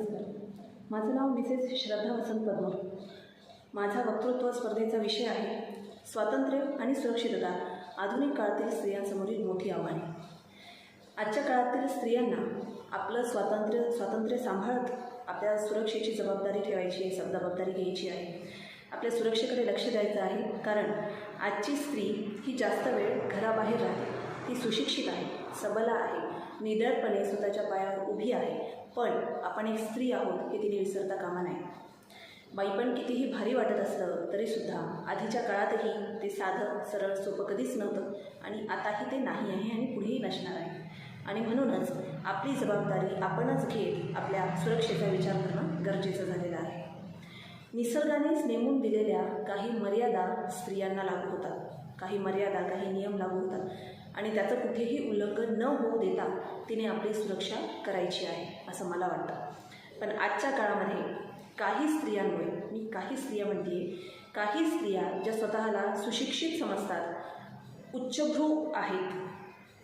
नमस्कार. माझं नाव मिसेस श्रद्धा वसंत पद्म माझा वक्तृत्व स्पर्धेचा विषय आहे स्वातंत्र्य आणि सुरक्षितता आधुनिक काळातील स्त्रियांसमोरील मोठी आव्हाने. आजच्या काळातील स्त्रियांना आपलं स्वातंत्र्य स्वातंत्र्य सांभाळत आपल्या सुरक्षेची जबाबदारी ठेवायची आहे जबाबदारी घ्यायची आहे. आपल्या सुरक्षेकडे लक्ष द्यायचं आहे कारण आजची स्त्री ही जास्त वेळ घराबाहेर राहते. ती सुशिक्षित आहे सबला आहे निडरपणे स्वतःच्या पायावर उभी आहे. पण आपण एक स्त्री आहोत हे तिने विसरता कामा नये. बाईपण कितीही भारी वाटत असलं तरीसुद्धा आधीच्या काळातही ते साधं सरळ सोपं कधीच नव्हतं. आणि आताही ते नाही आहे आणि पुढेही नसणार आहे. आणि म्हणूनच आपली जबाबदारी आपणच घेत आपल्या सुरक्षेचा विचार करणं गरजेचं झालेलं आहे. निसर्गानेच नेमून दिलेल्या काही मर्यादा स्त्रियांना लागू होतात. काही मर्यादा काही नियम लागू होतात. आणि त्याचं कुठेही उल्लंघन न होऊ देता तिने आपली सुरक्षा करायची आहे असं मला वाटतं. पण आजच्या काळामध्ये काही स्त्रियांमुळे मी काही स्त्रिया म्हणते काही स्त्रिया ज्या स्वतःला सुशिक्षित समजतात उच्चभ्रू आहेत.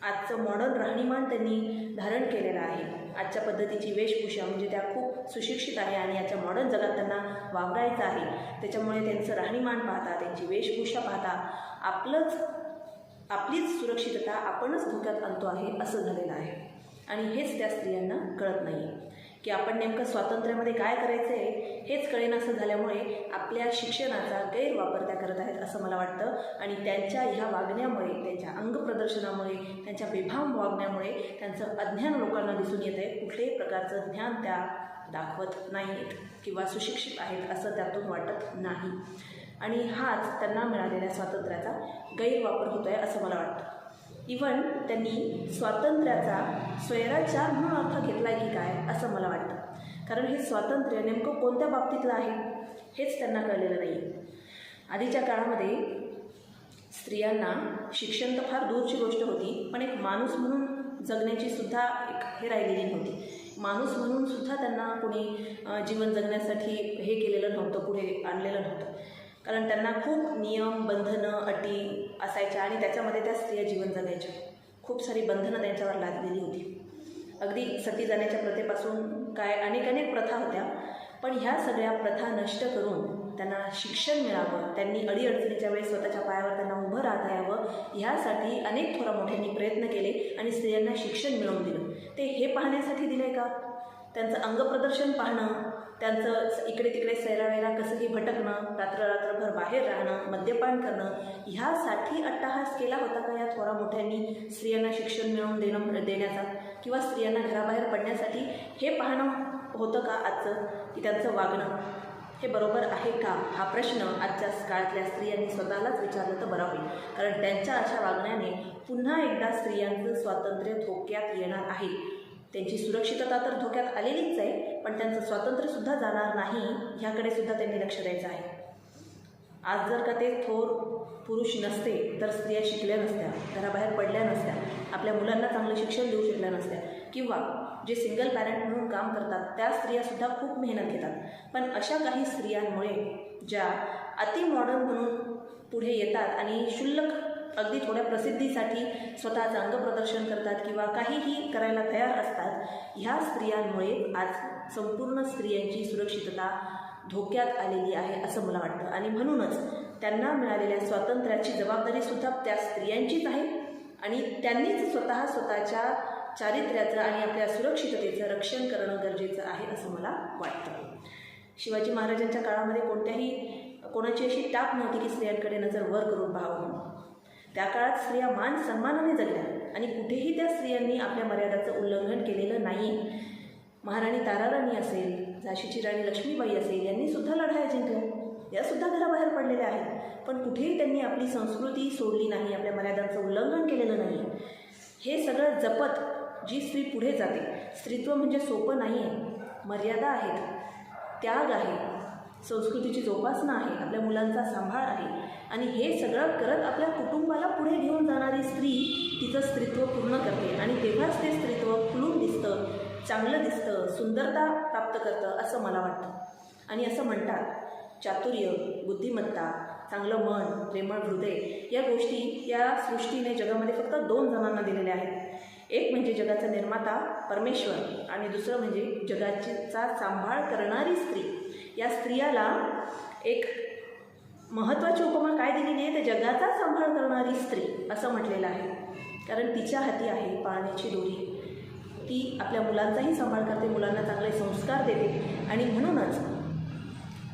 आजचं मॉडर्न राहणीमान त्यांनी धारण केलेलं आहे. आजच्या पद्धतीची वेशभूषा म्हणजे त्या खूप सुशिक्षित आहे आणि आजच्या मॉडर्न जगात त्यांना वावरायचं आहे. त्याच्यामुळे त्यांचं राहणीमान पाहता त्यांची वेशभूषा पाहता आपलंच आपलीच सुरक्षितता आपणच धोक्यात आणतो आहे असं झालेलं आहे. आणि हेच त्या स्त्रियांना कळत नाही. की आपण नेमकं स्वातंत्र्यामध्ये काय करायचं आहे हेच कळेनासं झाल्यामुळे आपल्या शिक्षणाचा गैरवापर त्या करत आहेत असं मला वाटतं. आणि त्यांच्या ह्या वागण्यामुळे त्यांच्या अंगप्रदर्शनामुळे त्यांच्या बेभाम वागण्यामुळे त्यांचं अज्ञान लोकांना दिसून येत आहे कुठल्याही प्रकारचं ज्ञान त्या दाखवत नाहीत किंवा सुशिक्षित आहेत असं त्यातून वाटत नाही. आणि हाच त्यांना मिळालेल्या स्वातंत्र्याचा गैरवापर होतो आहे असं मला वाटतं. इवन त्यांनी स्वातंत्र्याचा स्वैराचार म्हणून अर्थ घेतला आहे की काय असं मला वाटतं. कारण हे स्वातंत्र्य नेमकं कोणत्या बाबतीतलं आहे हेच त्यांना कळलेलं नाही आधीच्या काळामध्ये स्त्रियांना शिक्षण तर फार दूरची गोष्ट होती पण एक माणूस म्हणून जगण्याची सुद्धा एक हे राहिलेली नव्हती. माणूस म्हणून सुद्धा त्यांना कोणी जीवन जगण्यासाठी हे केलेलं नव्हतं पुढे आणलेलं नव्हतं. कारण त्यांना खूप नियम बंधनं अटी असायच्या आणि त्याच्यामध्ये त्या स्त्रिया जीवन जगायच्या खूप सारी बंधनं त्यांच्यावर लादलेली होती. अगदी सती जाण्याच्या प्रथेपासून काय अनेक अनेक प्रथा होत्या. पण ह्या सगळ्या प्रथा नष्ट करून त्यांना शिक्षण मिळावं त्यांनी अडीअडचणीच्या वेळेस स्वतःच्या पायावर त्यांना उभं राहता यावं ह्यासाठी अनेक थोरा मोठ्यांनी प्रयत्न केले आणि स्त्रियांना शिक्षण मिळवून दिलं. ते हे पाहण्यासाठी दिलं आहे का? त्यांचं अंगप्रदर्शन पाहणं त्यांचं इकडे तिकडे सैरावेला कसंही भटकणं रात्र रात्रभर बाहेर राहणं मद्यपान करणं ह्यासाठी अट्टाहास केला होता का या थोरा मोठ्यांनी स्त्रियांना शिक्षण मिळवून देणं देण्याचा? किंवा स्त्रियांना घराबाहेर पडण्यासाठी हे पाहणं होतं का आजचं की त्यांचं वागणं? हे बरोबर आहे का? हा प्रश्न आजच्या काळातल्या स्त्रियांनी स्वतःलाच विचारलं तर बरा होईल. कारण त्यांच्या अशा वागण्याने पुन्हा एकदा स्त्रियांचं स्वातंत्र्य धोक्यात येणार आहे. त्यांची सुरक्षितता तर धोक्यात आलेलीच आहे पण त्यांचं स्वातंत्र्यसुद्धा जाणार नाही ह्याकडे सुद्धा त्यांनी लक्ष द्यायचं आहे. आज जर का ते थोर पुरुष नसते तर स्त्रिया शिकल्या नसत्या घराबाहेर पडल्या नसत्या आपल्या मुलांना चांगलं शिक्षण देऊ शकल्या नसत्या किंवा जे सिंगल पॅरेंट म्हणून काम करतात त्या स्त्रियासुद्धा खूप मेहनत घेतात. पण अशा काही स्त्रियांमुळे ज्या अति मॉडर्न म्हणून पुढे येतात आणि क्षुल्लक अगदी थोड्या प्रसिद्धीसाठी स्वतःचं अंगप्रदर्शन करतात किंवा काहीही करायला तयार असतात. ह्या स्त्रियांमुळे आज संपूर्ण स्त्रियांची सुरक्षितता धोक्यात आलेली आहे असं मला वाटतं. आणि म्हणूनच त्यांना मिळालेल्या स्वातंत्र्याची जबाबदारीसुद्धा त्या स्त्रियांचीच आहे. आणि त्यांनीच स्वतः स्वतःच्या चारित्र्याचं आणि आपल्या सुरक्षिततेचं रक्षण करणं गरजेचं आहे असं मला वाटतं. शिवाजी महाराजांच्या काळामध्ये कोणत्याही कोणाची अशी टाप नव्हती की स्त्रियांकडे नजर वर करून पाहावं म्हणून. त्या काळात स्त्रिया मान सन्मानाने जगल्या आणि कुठेही त्या स्त्रियांनी आपल्या मर्यादाचं उल्लंघन केलेलं नाही. महाराणी ताराराणी असेल झाशीची राणी लक्ष्मीबाई असेल यांनी सुद्धा लढाया जिंकल्या. यासुद्धा घराबाहेर पडलेल्या आहेत. पण कुठेही त्यांनी आपली संस्कृती सोडली नाही आपल्या मर्यादांचं उल्लंघन केलेलं नाही. हे सगळं जपत जी स्त्री पुढे जाते. स्त्रीत्व म्हणजे सोपं नाही आहे मर्यादा आहेत. त्याग आहे. संस्कृतीची जोपासना आहे आपल्या मुलांचा सांभाळ आहे. आणि हे सगळं करत आपल्या कुटुंबाला पुढे घेऊन जाणारी स्त्री तिचं स्त्रीत्व पूर्ण करते. आणि तेव्हाच ते स्त्रीत्व खुलून दिसतं चांगलं दिसतं सुंदरता प्राप्त करतं असं मला वाटतं. आणि असं म्हणतात चातुर्य बुद्धिमत्ता चांगलं मन प्रेमळ हृदय या गोष्टी या सृष्टीने जगामध्ये फक्त दोन जणांना दिलेल्या आहेत. एक म्हणजे जगाचा निर्माता परमेश्वर आणि दुसरं म्हणजे जगाचीचा सांभाळ करणारी स्त्री. या स्त्रियाला एक महत्त्वाची उपमा काय दिलेली आहे तर जगाचा सांभाळ करणारी स्त्री असं म्हटलेलं आहे. कारण तिच्या हाती आहे पाळण्याची दोरी ती आपल्या मुलांचाही सांभाळ करते मुलांना चांगले संस्कार देते. आणि म्हणूनच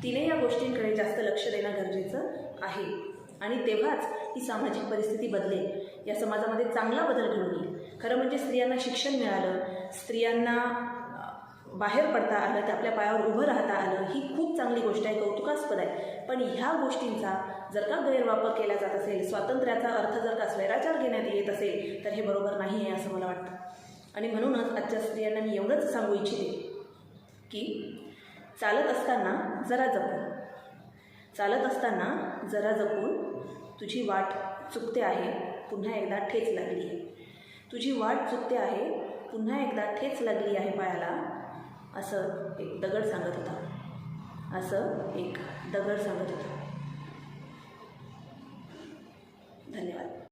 तिने या गोष्टींकडे जास्त लक्ष देणं गरजेचं आहे. आणि तेव्हाच ही सामाजिक परिस्थिती बदलेल. या समाजामध्ये चांगला बदल घडून येईल. खरं म्हणजे स्त्रियांना शिक्षण मिळालं. स्त्रियांना बाहेर पडता आलं ते आपल्या पायावर उभं राहता आलं ही खूप चांगली गोष्ट आहे कौतुकास्पद आहे. पण ह्या गोष्टींचा जर का गैरवापर केला जात असेल स्वातंत्र्याचा अर्थ जर का स्वैराचार घेण्यात येत असेल तर हे बरोबर नाही आहे असं मला वाटतं. आणि म्हणूनच आजच्या स्त्रियांना मी एवढंच सांगू इच्छिते की चालत असताना जरा जपून चालत असताना जरा जपून तुझी वाट चुकते आहे पुन्हा एकदा ठेच लागली आहे. तुझी वाट चुकते आहे पुन्हा एकदा ठेच लागली आहे पायाला असं एक दगड सांगत होता. असं एक दगड सांगत होता. धन्यवाद.